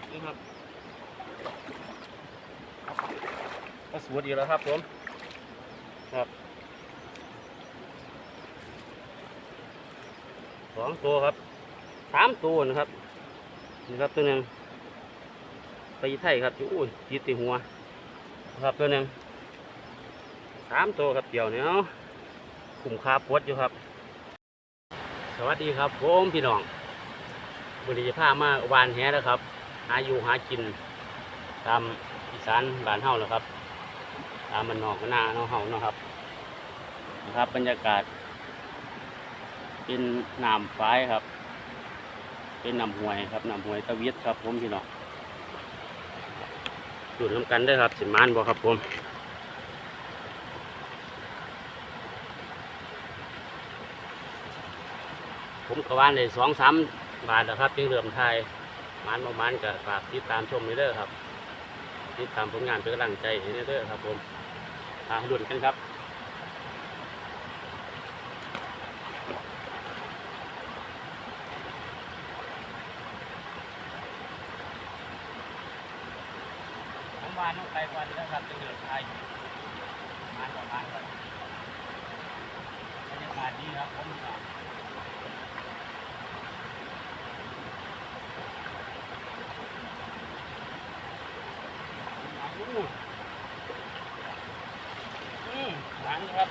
ดนี่ครับก็สวยดีแล้วครับผมครับสองตัวครับสามตัวนะครับนี่ครับตัวหนึ่งไปไทยครับอุ้ยยีติหัวครับตัวหนึ่งสามตัวครับเดี่ยวเนี่ยเอาคุ้มคาปวดอยู่ครับ สวัสดีครับผมพี่น้องวันนี้จะพามาวานแหแล้วครับ หาอยู่หากิน ตามอีสานบ้านเฮาแล้วครับ ตามมันนอกมันนาเนาะเฮาเนาะครับนะครับ บรรยากาศ เป็นน้ำฝายครับ เป็นน้ำห้วยครับน้ำห้วยตะวิดครับ ผมพี่น้องดูดน้ำกันได้ครับ สิมานบ่ครับผมผมกวานเลยสองสามบาทนะครับจึงเริ่มไทย มันประมาณกับฝากติดตามชมนี่เด้อครับ ติดตามผลงานเป็นกำลังใจให้เด้อครับผมอ่าดุนกันครับผมวานต้องไปวันแล้วครับจึงเริ่มไทยมันประมาณครับบรรยากาศดีครับผมครับ อู้อืมหลังครับ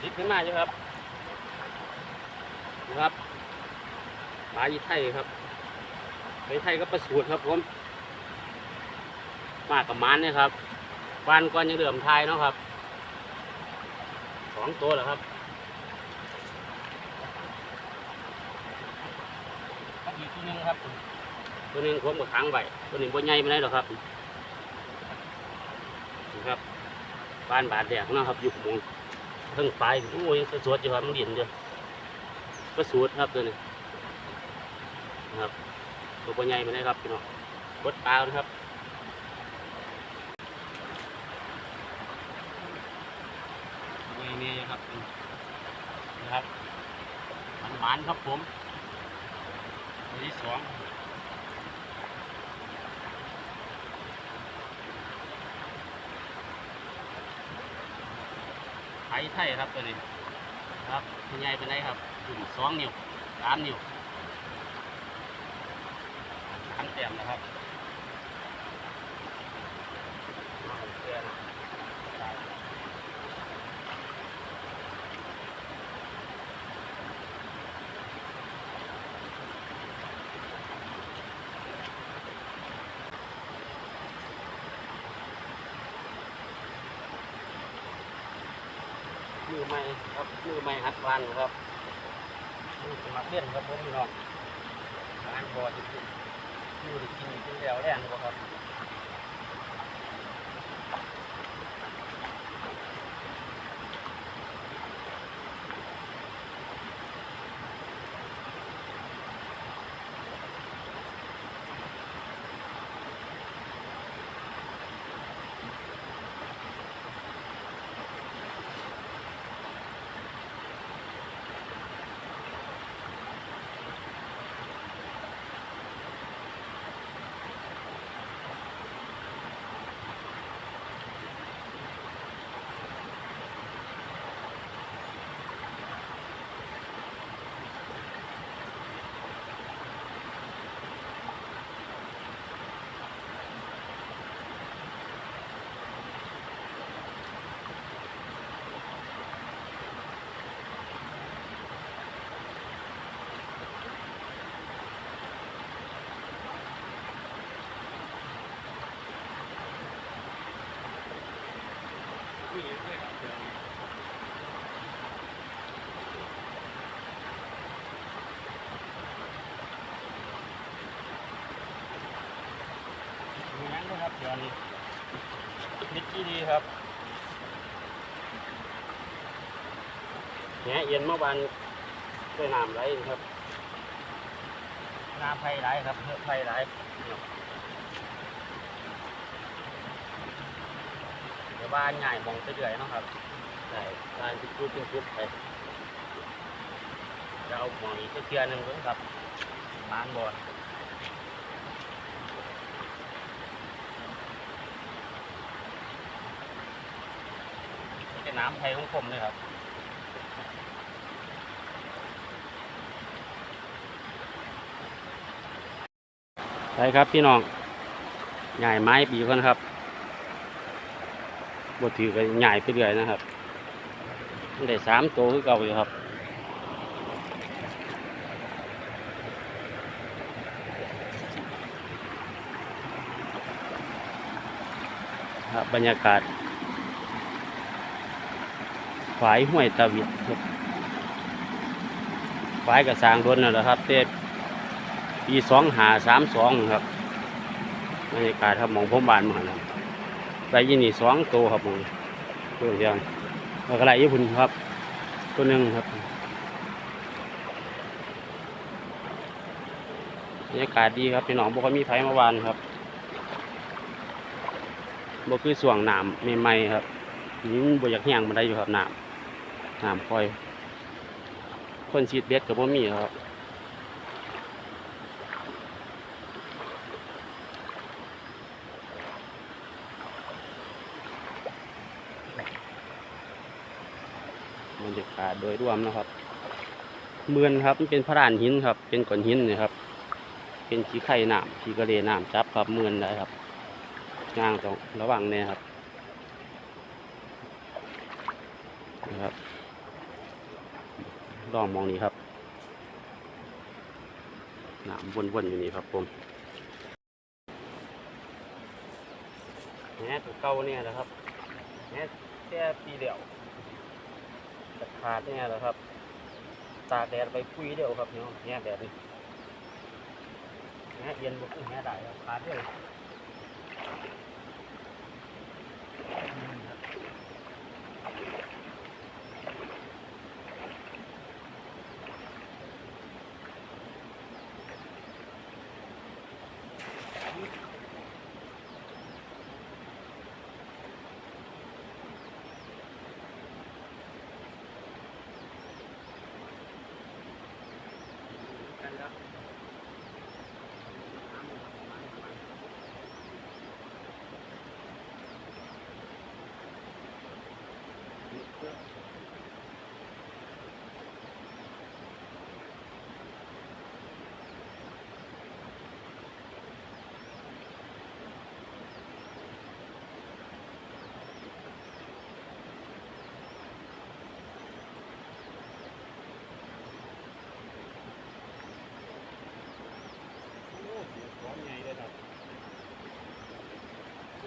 ดิบขึ้น มาใช่ครับนะครับปลาอีไทยครับไปไทยก็ประสูตรครับผมมากับมันเนี่ยครับฟันก่อนยังเหลื่อมไทยเนาะครับสองตัวเหรอครับครับอีกตัวหนึงครับ ตัวหนึงผมกับขังไว้ตัวหนึงบ่ใหญ่ไม่ได้หรอกครับนะครับบ้านบาดแดกเนาะครับอยู่หม องเพิ่งไปโอ้ยยังสวดอยู่ครับมันเดียนเดียวก็สวดครับตัวนี้นะครับตัวปัญญาไปไหนครับพี่น้องกดปลานะครับนี่นะครับนะครับมันหวานครับผมตัวที่สอง ไทยไทยครับตัวนี้ครับใหญ่เป็นไรครับถึงสองนิ้วสามนิ้วสามเต็มนะครับมือใหม่ครับ มือไม่หัดวานครับมือสมัครเล่นครับผมพี่น้องงานบอดจริงๆอยู่ได้กินกินแล้วแรงบ่ครับ มีนั้นด้วยครับเดี๋ยวนี้นิดที่ดีครับแหนเอียนเมื่อวานด้วยน้ำไหลครับน้ำไผ่ไหลครับเพื่อไผ่ไหลเดี๋ยวบ้านใหญ่มองไปเรื่อยนะครับใช่บ้านจุดๆจุดๆไปเอาหมองอีกสักเทือหนึงเพิ่งครับบ้านบอด น้ำไทยของผมเลยครับไปครับพี่น้องใหญ่ไม้ปีกันครับบทถือกันใหญ่ไปเรื่อยนะครับได้สามตัวคือเก่าอยู่ครับครับบรรยากาศ ฝายห้วยตะวิดครับฝายกับสางรถนั่นแหละครับเต้ปีสองหาสามสองครับบรรยากาศครับมองผมบานมาครับไปยินนี่สองตัวครับผมตัวเดียวแล้วก็ไรญี่ปุ่นครับ ตัวหนึ่งครับบรรยากาศดีครับพี่น้องบอกว่ามีไฟเมื่อวานครับบ่คือส่วงหน้ำใหม่ๆครับนี่บ่อยากแห้งมันได้อยู่ครับหน้ำ น้ำคอย คนฉีดเบ็ดกับบ่มีครับบรรยากาศโดยรวมนะครับ เมือนครับมันเป็นพระรานหินครับ เป็นก้อนหินนี่ครับ เป็นขี้ไข่น้ำขี้กระเลน้ำจับครับเมือนได้ครับย่างต้องระวังเนี่ยครับ ลองมองนี้ครับหนามวนๆอยู่นี่ครับผมแหน่ตัวเก่าเนี่ยนะครับแหนแค่ปีเดียวจะขาดเนี่ยแหละครับ ตาแดดไปคุยเดียวครับเนาะแหน่แดดนี่แหน่เย็นบุกแหน่ได้ครับขาดเดียว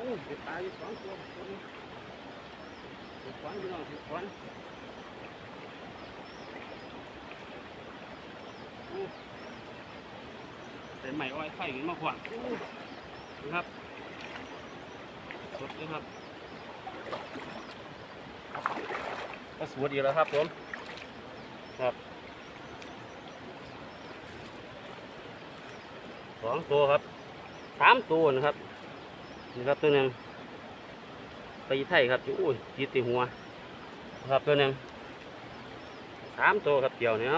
โอ้เดี๋ยวตายอยู่สองตัวตัวนี้ถือขวานพี่น้องถือขวานโอ้แต่ใหม่อ้อยไฟขึ้นมาขวางนะครับสดเลยครับก็สวยดีแล้วครับผมครับสองตัวครับสามตัวนะครับ นี่ครับตัวหนึ่งตีไทยครับอุ้ยจีตีหัว ครับตัวหนึ่งสามตัวครับเกี่ยวเนี่ย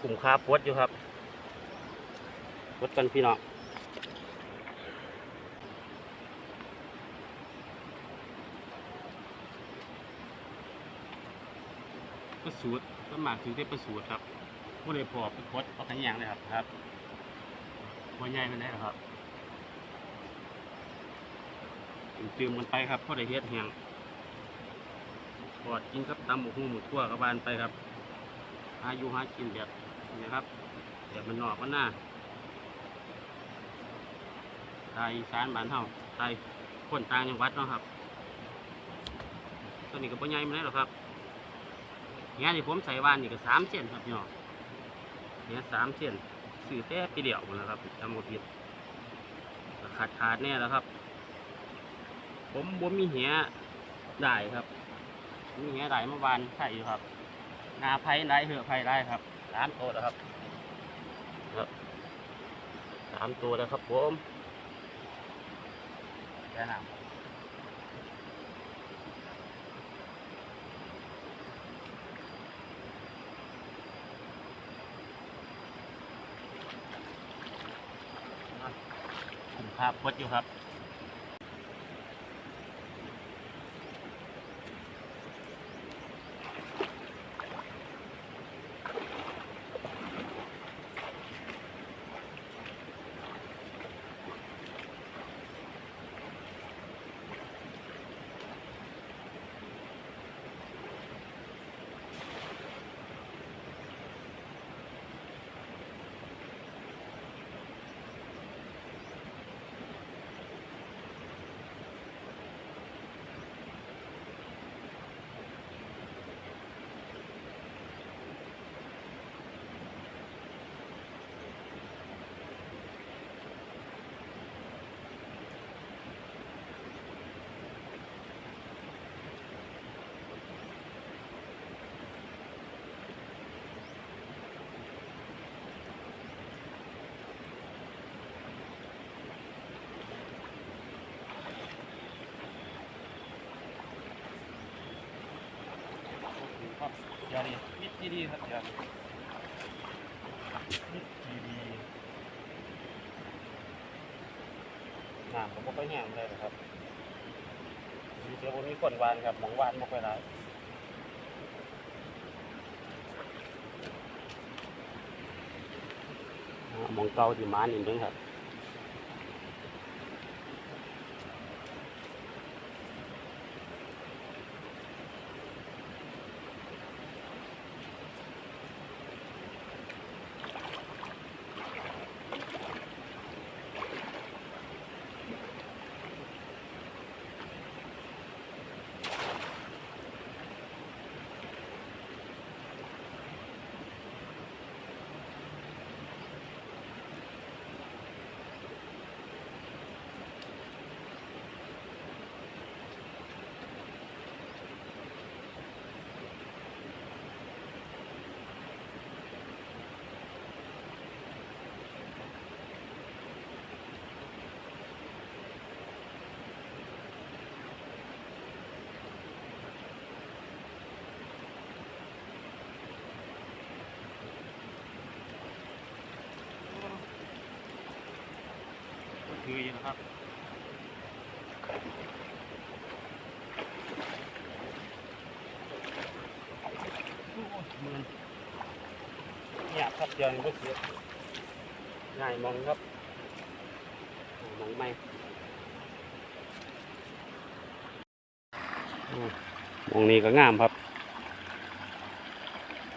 ขุมคาปวดอยู่ครับปวดกันพี่น้องประสูตรต้นหมากถึงได้ประสูตรครับผู้ใดพอไปกดเอาขันยางเลยครับครับหัวใหญ่มันได้หรอครับ จืมๆกันไปครับพราะได้เฮ็ดแห้งปอดกินกับตำหมูหูหมูทั่วกับบานไปครับหาอยู่หากินแบบนี้ครับแบบมันนอกมันหน้าไทยสานบ้านเฮาไทยคนต่างจังหวัดเนาะครับตัวนี้ก็บ่ใหญ่มันได้หรอกครับเงี้ยที่ผมใส่วานนี่ก็สามเส้นครับพี่น้อเงี้ยสามเส้นสื่อแต่ปีเดียวหมดแล้วครับจำบ่ผิดขาดขาดแน่แล้วครับ ผมบ่มีเหี้ยได้ครับ มีเหี้ยได้เมื่อวานใช่อยู่ครับ นาไผ่ได้เหือไผ่ได้ครับสามตัวแล้วครับครับสามตัวแล้วครับผมแค่น้ำผมภาพพดอยู่ครับ ดี๋ยวนี้มิดจีดีครับยวนี้มิดจีดีน้ำผมก็ค่อยแห้งเลยนะครับมีเสียบนมีก้นวานครับหมองวานบ่ค่อยหลายอ่าหมองเก่าที่มานิดนึงครับ ก็คืออยู่นะครับอยมือเนี่ยครับเดี๋ยวนี้ก็เสียง่ายมองครับมองไม่มมองนี้ก็งามครับ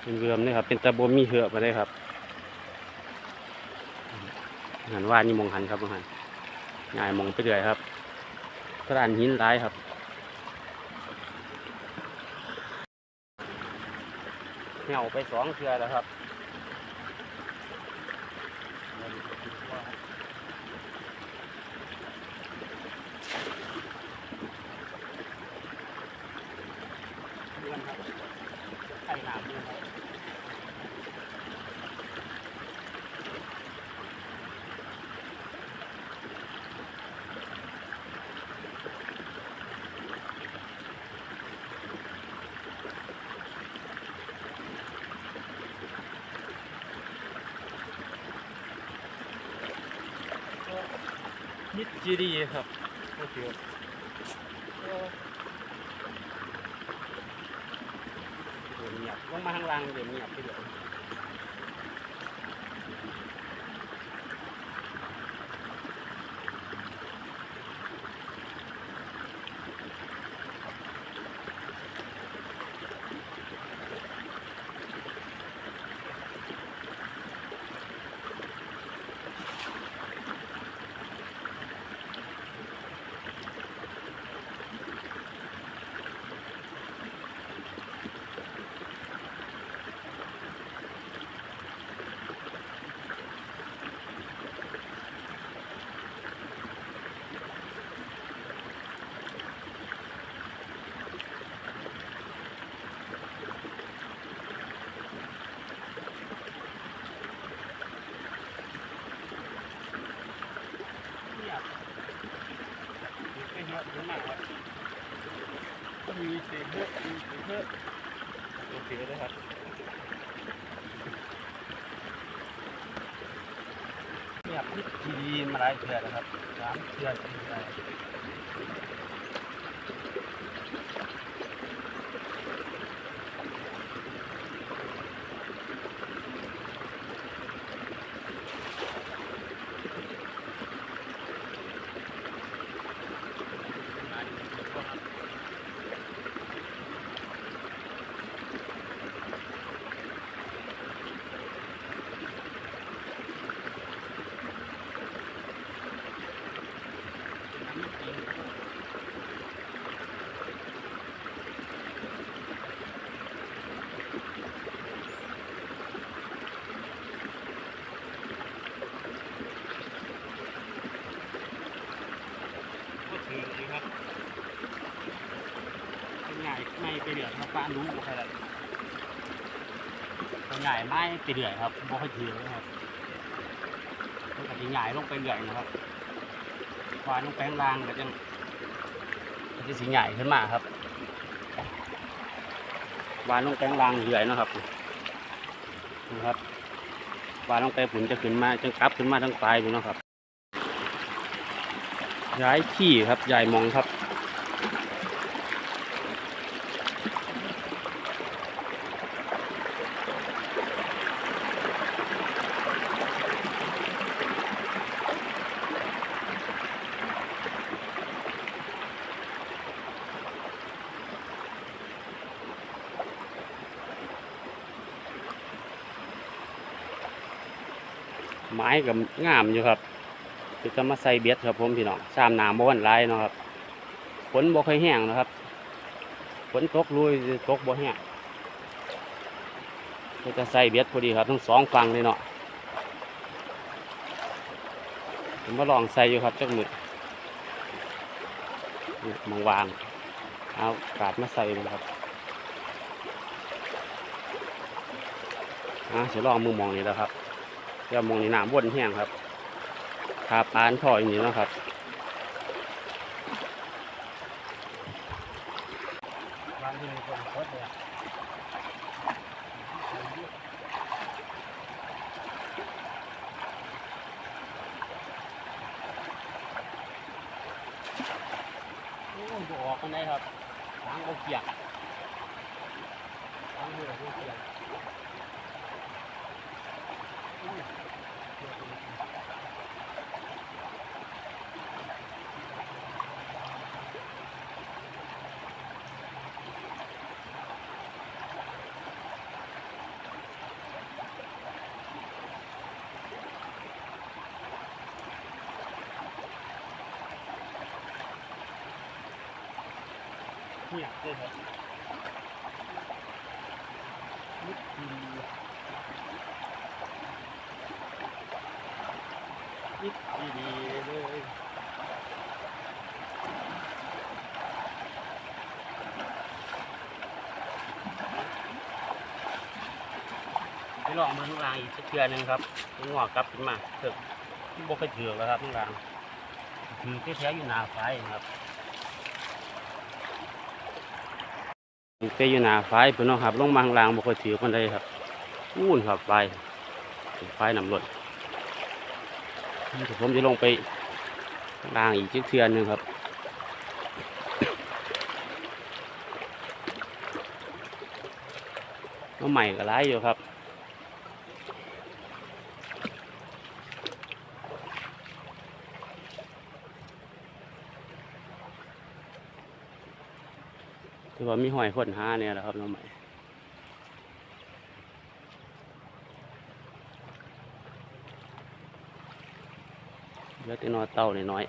เป็นเรือมนี่ครับ เป็นตะบมมีเหือบมาได้ครับหันว่านี่มองหันครับมองหัน ง่ายมองไปเรื่อยครับกระดานหินร้ายครับเหนี่ยวไปสองเทือแล้วครับเดือนครับไข่หนามด้วยครับ มิดจีดีครับโอเคเดี๋ยวเงียบลงมาข้างล่างเดี๋ยวเงียบไปเลยวงียบไม่เยอะถึงมากครับก็มีเศษเยอะมีเศษเยอะโอเคเลยครับเงียบมิดจี ดีมายเทือแล้วครับสามเทือสี่เทือ ก็ถือเลยครับเป็นใหญ่ไม่ไปเดือดค รับป้ารู้บ่ใครใหญ่ไม่ไปเดือดครับบ่ค่อยถือเลยครับมันก็จะใหญ่ลงไปเรื่อยนะครับควานลงไปข้างล่างก็จะก็จะสีใหญ่ขึ้นมาครับวานลงแปลงลางเหื่อยนะครับนะครับวานลงไปผุนจะขึ้นมาจะกลับขึ้นมาทั้งปลายอยู่นะครับย้ายที่ครับย้ายมองครับ ไม้กับงามอยู่ครับคือจะมาใส่เบ็ดครับผมพี่น้องชามหนามบ้วนไรเนาะครับฝนบ่ค่อยแห้งนะครับฝนตกลุยตกบ่แห้งก็จะใส่เบ็ดพอดีครับทั้งสองฝั่งเลยเนาะผมมาลองใส่อยู่ครับจักมือนี่มองวางเอากาดมาใส่เลยครับอะจะลองมือมองนี่แล้วครับ เดี๋ยวมองในน้ำวนแห้งครับคาปานท่ออย่างนี้นะครับออกกันได้ครับล้างเอาเกียกล้างมือเอาเกียก เนี่ยเลยครับนิดดี นิดดีเลยไปลองมาข้างล่างอีกสักเทือนึงครับงอกกลับขึ้นมาเถอะบกเคยถือกแล้วครับข้างล่างถือแท้ๆอยู่หนาไฟครับเปอยู่หนาไฟเพิ่นเนาครับลงมาข้างล่างบ่ค่อยถือคนใดครับอู้นครับไฟไฟนำรถเดี๋ยว ผมจะลงไปข้างล่างอีกจักเทือนหนึงครับน้ำใหม่ก็ร้ายอยู่ครับคือว่ามีหอยคนห้าเนี่ยแหละครับน้ำใหม่ เยอะแต่นอเต่าน้อย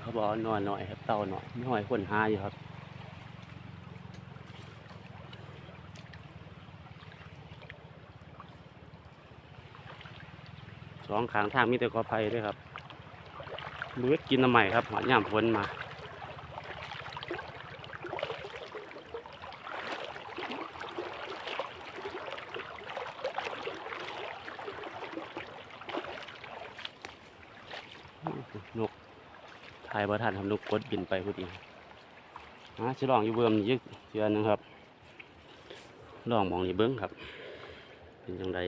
เขาบอกนอนน้อยครับเต่าน้อยมีหอยคนหาอยู่ครับสองขางทางมีแต่กอไผ่ด้วยครับเลือดกินน้ำใหม่ครับหอยย่ามฝนมา นกถ่ายบ่ทันทำนกกดบินไปพอดีอะชิลองอยู่เบิ่มยึกเชือนึงครับ ลองมองนี่เบิ้งครับ เป็นยังไง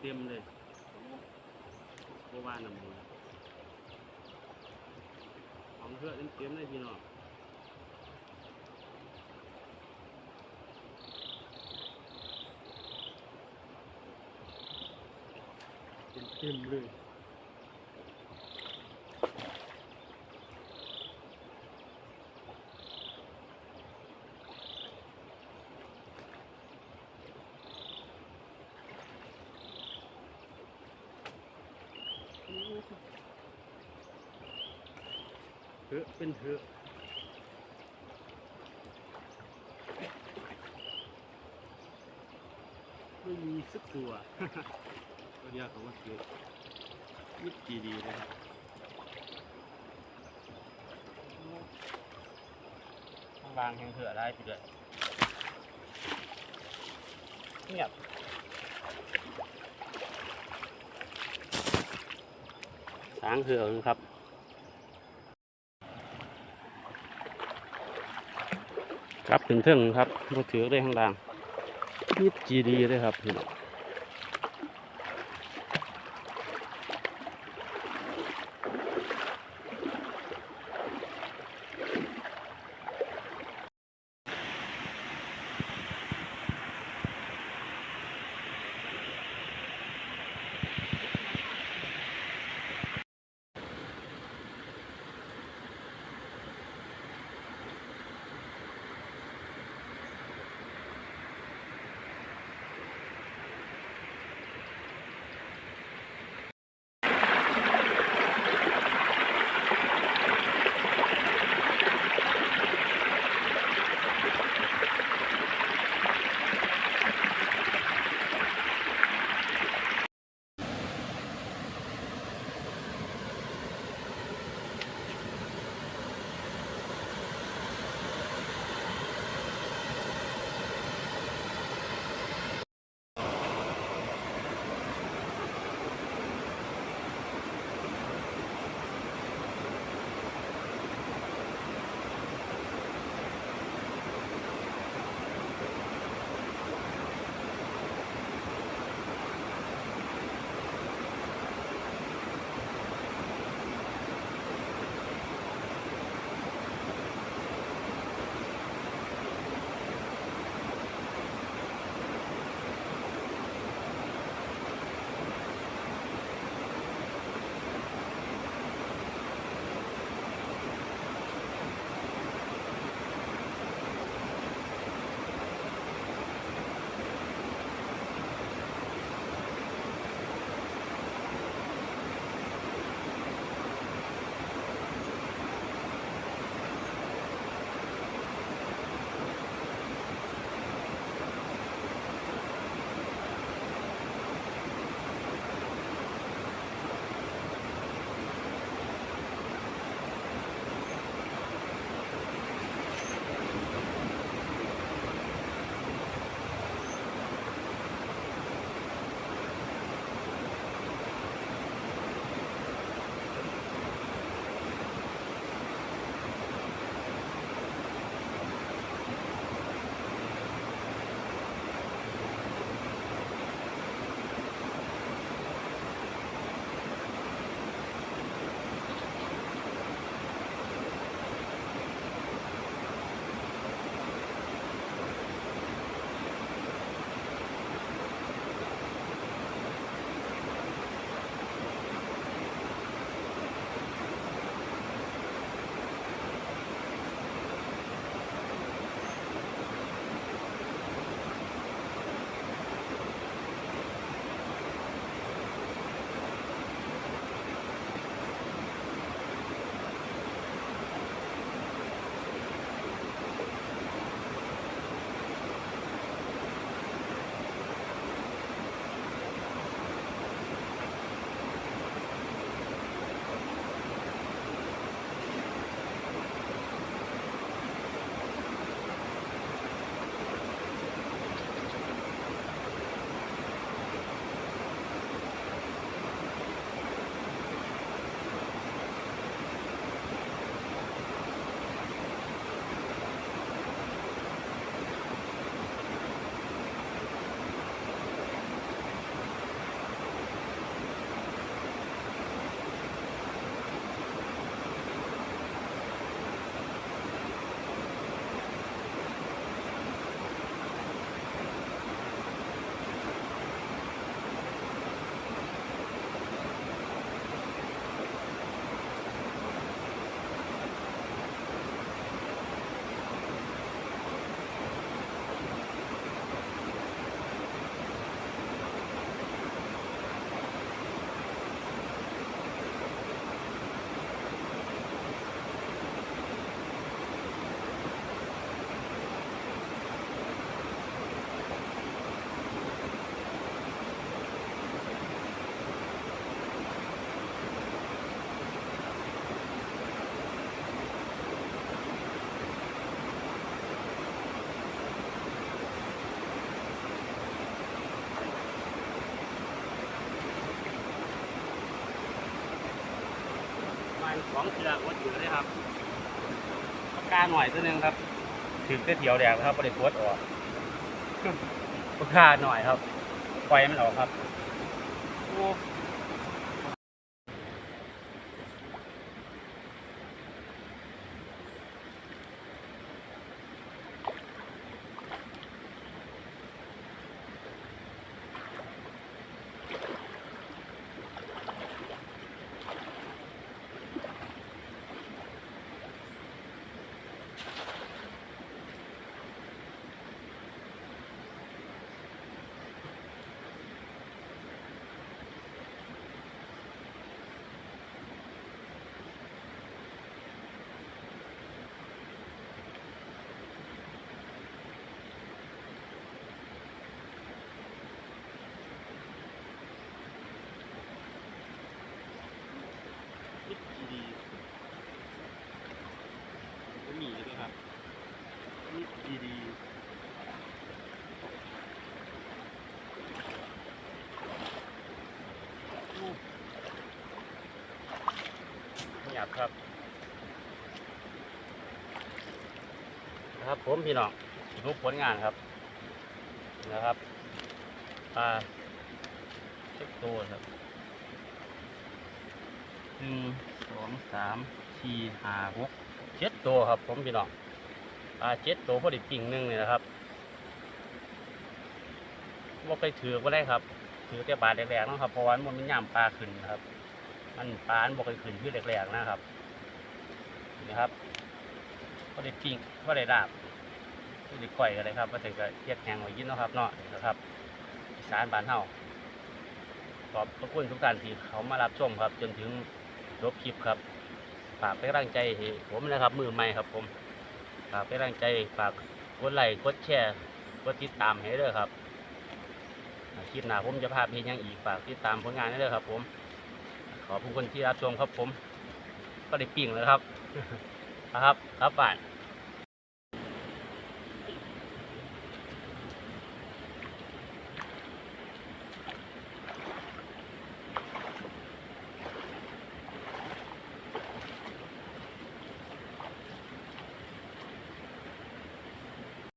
เพื่อเต็มๆเลยพี่น้องเเลยเถอะเป็นเถอะสักตัวตัวเดียวเขาก็คือมิดดีดีๆเลยครับข้างล่างแห้งเถื่อได้ไปเลยเงียบ สางเถื่อนะครับ ครับถึงเทิงครับมาถือได้ข้างล่างนิดจีดีเลยครับพี่น้อง สองเชือกวัดอยู่เลยครับปากกาหน่อยตัวหนึงครับถือเสื้อเถียวแดงนะครับบริปวดออกปากกาหน่อยครับปล่อยมันออกครับโอ้มิดดีก็มีด้วยครับมิดดีหยับครับ นะ ครับ ผมพี่น้องรูปผลงานครับนะครับปลาเช็คตัวครับหนึ่งสองสามสี่ห้าหกเจ็ดตัวครับ ผมพี่น้องปลาเจ็ดตัวพอดีปิ่งหนึ่งนี่นะครับว่าไปถือก็ได้ครับถือแต่ปลาแรกๆนะครับเพราะว่ามันมันย่ามปลาขึ้นครับ มันปลาอันบอกไปขึ้นที่แรกๆนะครับนี่ครับพอด้ปิ่งพอได้ดาบ ด้ก่อยกันเลยครับมาถึงก็เทียดแหงไว้กินเนาะครับเนาะนะครับอีสานบ้านเฮาขอบพระคุณทุกท่านที่เขามารับชมครับ จนถึงจบคลิปครับฝากเป็นกำลังใจผมนะครับ มือใหม่ครับ ผมฝากเป็นกำลังใจฝากกดไลค์กดแชร์กดติดตามให้ด้วยครับคลิปหน้าผมจะพาเพลงยังอีกฝากติดตามผลงานให้ด้วยครับ ผม ขอบคุณคนที่รับชมครับผม ก็ได้ปิ่งแล้วครับนะครับครับป่าน